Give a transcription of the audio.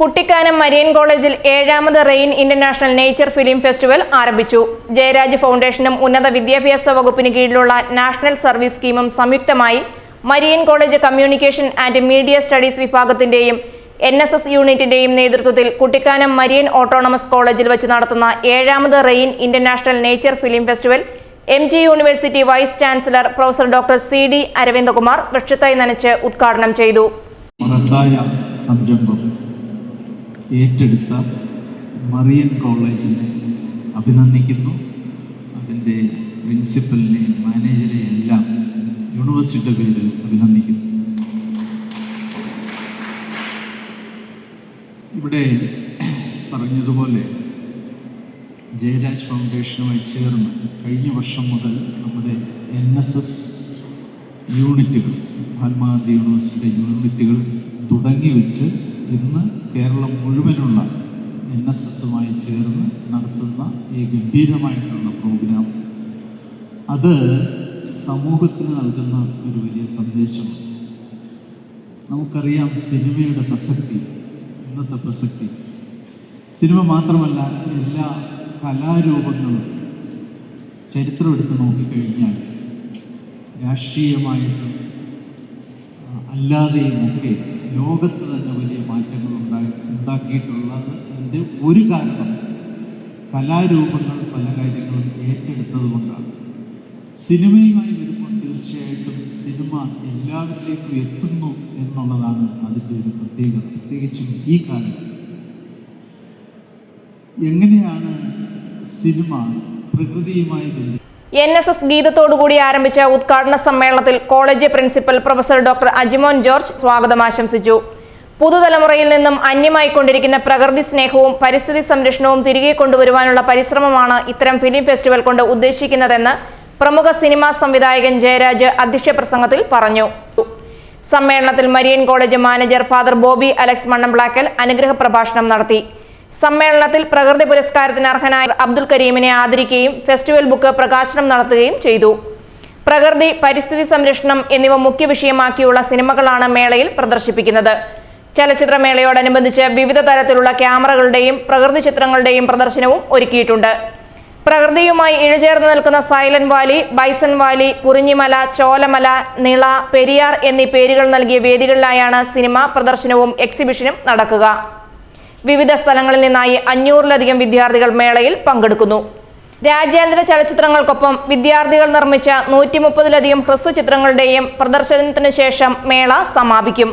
Kuttikkanam Marian കോളേജിൽ ഏഴാമത് rain international nature film festival ആരംഭിച്ചു. ജയരാജ് ഫൗണ്ടേഷനും ഉന്നത വിദ്യാഭ്യാസ വകുപ്പിന് കീഴിലുള്ള നാഷണൽ സർവീസ് സ്കീമും സംയുക്തമായി Marian college communication and media studies വിഭാഗത്തിന്റെയും N S S യൂണിറ്റിന്റെയും നേതൃത്വത്തിൽ കുട്ടിക്കാനം മരിയൻ ഓട്ടോണമസ് കോളേജിൽ വെച്ച് നടത്തുന്ന ഏഴാമത് rain international nature film festival M G university vice chancellor professor doctor C D Aravindakumar വൃക്ഷത്തായി നനച്ച് ഉദ്ഘാടനം ചെയ്തു. ഏറ്റെടുത്ത മറിയൻ കോളേജിനെ അഭിനന്ദിക്കുന്നു. അതിന്റെ പ്രിൻസിപ്പലിനെ മാനേജറെ എല്ലാം യൂണിവേഴ്സിറ്റിയുടെ പേരിൽ അഭിനന്ദിക്കുന്നു. ഇവിടെ പറഞ്ഞതുപോലെ ജയരാജ് ഫൗണ്ടേഷനുമായി ചേർന്ന് കഴിഞ്ഞ വർഷം മുതൽ നമ്മുടെ എൻ എസ് എസ് യൂണിറ്റുകൾ മഹാത്മാഗാന്ധി യൂണിവേഴ്സിറ്റിയുടെ യൂണിറ്റുകൾ തുടങ്ങി വെച്ച് ഇന്ന് കേരളം മുഴുവനുള്ള എൻ എസ് എസുമായി ചേർന്ന് നടത്തുന്ന ഈ ഗംഭീരമായിട്ടുള്ള പ്രോഗ്രാം അത് സമൂഹത്തിന് നൽകുന്ന ഒരു വലിയ സന്ദേശം. നമുക്കറിയാം സിനിമയുടെ പ്രസക്തി ഇന്നത്തെ പ്രസക്തി. സിനിമ മാത്രമല്ല എല്ലാ കലാരൂപങ്ങളും ചരിത്രം എടുത്ത് നോക്കിക്കഴിഞ്ഞാൽ രാഷ്ട്രീയമായിട്ടും അല്ലാതെയും ഒക്കെ ലോകത്ത് തന്നെ മാറ്റങ്ങൾ ഉണ്ടായി ഉണ്ടാക്കിയിട്ടുള്ളത് അതിന്റെ ഒരു കാരണം കലാരൂപങ്ങൾ പല കാര്യങ്ങളും ഏറ്റെടുത്തത് കൊണ്ടാണ്. സിനിമയുമായി വരുമ്പോൾ തീർച്ചയായിട്ടും സിനിമ എല്ലാവരിലേക്കും എത്തുന്നു എന്നുള്ളതാണ് അതിന്റെ ഒരു പ്രത്യേകത പ്രത്യേകിച്ചും ഈ കാലത്ത് എങ്ങനെയാണ് സിനിമ പ്രകൃതിയുമായി ബന്ധം എൻ എസ് എസ് ഗീതത്തോടുകൂടി ആരംഭിച്ച ഉദ്ഘാടന സമ്മേളനത്തിൽ college principal professor doctor Ajimon George സ്വാഗതം ആശംസിച്ചു. പുതുതലമുറയിൽ നിന്നും അന്യമായി കൊണ്ടിരിക്കുന്ന പ്രകൃതി സ്നേഹവും പരിസ്ഥിതി സംരക്ഷണവും തിരികെ കൊണ്ടുവരുവാനുള്ള പരിശ്രമമാണ് ഇത്തരം ഫിലിം ഫെസ്റ്റിവൽ കൊണ്ട് ഉദ്ദേശിക്കുന്നതെന്ന് പ്രമുഖ സിനിമാ സംവിധായകൻ ജയരാജ് അധ്യക്ഷ പ്രസംഗത്തിൽ പറഞ്ഞു. സമ്മേളനത്തിൽ Marian college manager father Bobby Alex Mannamblakkal അനുഗ്രഹ പ്രഭാഷണം നടത്തി. സമ്മേളനത്തിൽ പ്രകൃതി പുരസ്കാരത്തിന് അർഹനായ അബ്ദുൽ കരീമിനെ ആദരിക്കുകയും ഫെസ്റ്റിവൽ ബുക്ക് പ്രകാശനം നടത്തുകയും ചെയ്തു. പ്രകൃതി പരിസ്ഥിതി സംരക്ഷണം എന്നിവ മുഖ്യ വിഷയമാക്കിയുള്ള സിനിമകളാണ് മേളയിൽ പ്രദർശിപ്പിക്കുന്നത്. ചലച്ചിത്രമേളയോടനുബന്ധിച്ച് വിവിധ തരത്തിലുള്ള ക്യാമറകളുടെയും പ്രകൃതി ചിത്രങ്ങളുടെയും പ്രദർശനവും ഒരുക്കിയിട്ടുണ്ട്. പ്രകൃതിയുമായി ഇഴചേർന്ന് നിൽക്കുന്ന Silent Valley Bison Valley Kurinjimala Cholamala Nila Periyar എന്നീ പേരുകൾ നൽകിയ വേദികളിലായാണ് സിനിമ പ്രദർശനവും എക്സിബിഷനും നടക്കുക. വിവിധ സ്ഥലങ്ങളിൽ നിന്നായി അഞ്ഞൂറിലധികം വിദ്യാർത്ഥികൾ മേളയിൽ പങ്കെടുക്കുന്നു. രാജ്യാന്തര ചലച്ചിത്രങ്ങൾക്കൊപ്പം വിദ്യാർത്ഥികൾ നിർമ്മിച്ച നൂറ്റി മുപ്പതിലധികം ഹ്രസ്വ ചിത്രങ്ങളുടെയും പ്രദർശനത്തിനു ശേഷം മേള സമാപിക്കും.